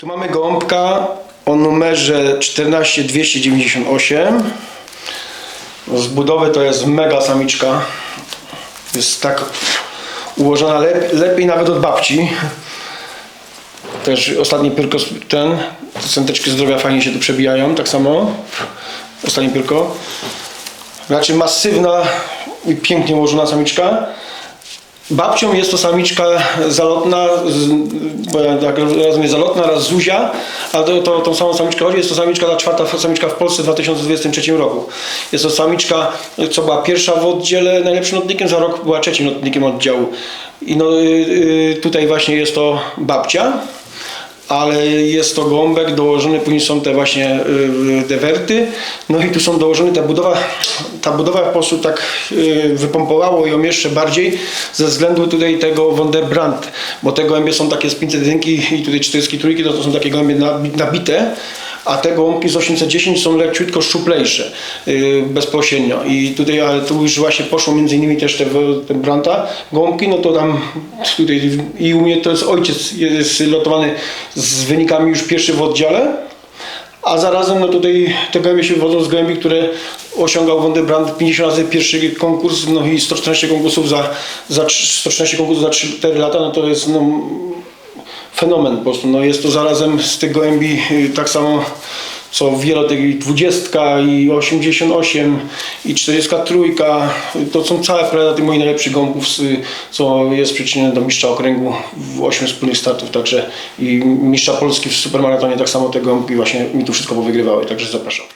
Tu mamy gołąbka o numerze 14298. Z budowy to jest mega samiczka. Jest tak ułożona lep, lepiej nawet od babci. Też ostatni piórko z- ten, te centeczki zdrowia fajnie się tu przebijają, tak samo. Ostatnie piórko. Raczej masywna i pięknie ułożona samiczka. Babcią jest to samiczka zalotna, bo ja tak zalotna, raz Zuzia, a to, to, tą samą samiczkę chodzi, jest to samiczka, ta czwarta samiczka w Polsce w 2023 roku. Jest to samiczka, co była pierwsza w oddziale najlepszym lotnikiem, za rok była trzecim lotnikiem oddziału. I no, y, y, tutaj właśnie jest to babcia, ale jest to gołąbek dołożony, później są te właśnie y, dewerty, no i tu są dołożone, ta budowa, ta budowa po prostu tak y, wypompowało ją jeszcze bardziej ze względu tutaj tego Wonderbrand, bo te gołębie są takie z 501 i tutaj 43, to, to są takie gołębie nabi- nabite, a te gołąbki z 810 są leciutko szczuplejsze, yy, bezpośrednio. I tutaj, ale tu już właśnie poszło między innymi też te, te Branta gołąbki, no to tam tutaj i u mnie to jest ojciec jest lotowany z wynikami już pierwszy w oddziale, a zarazem no tutaj te gołębie się wywodzą z gołębi, które osiągał Wonderbrand 50 razy pierwszy konkurs, no i 114 konkursów za, za trz- 114 konkursów za 4 lata, no to jest no, fenomen po prostu. No jest to zarazem z tych gołębi y, tak samo co wiele tych 20 i 88 i 43 to są całe pleda tych moich najlepszych gąbków, co jest przyczyną do mistrza okręgu w 8 wspólnych startów, także i mistrza Polski w supermaratonie tak samo te gąbki właśnie mi tu wszystko powygrywały, także zapraszam.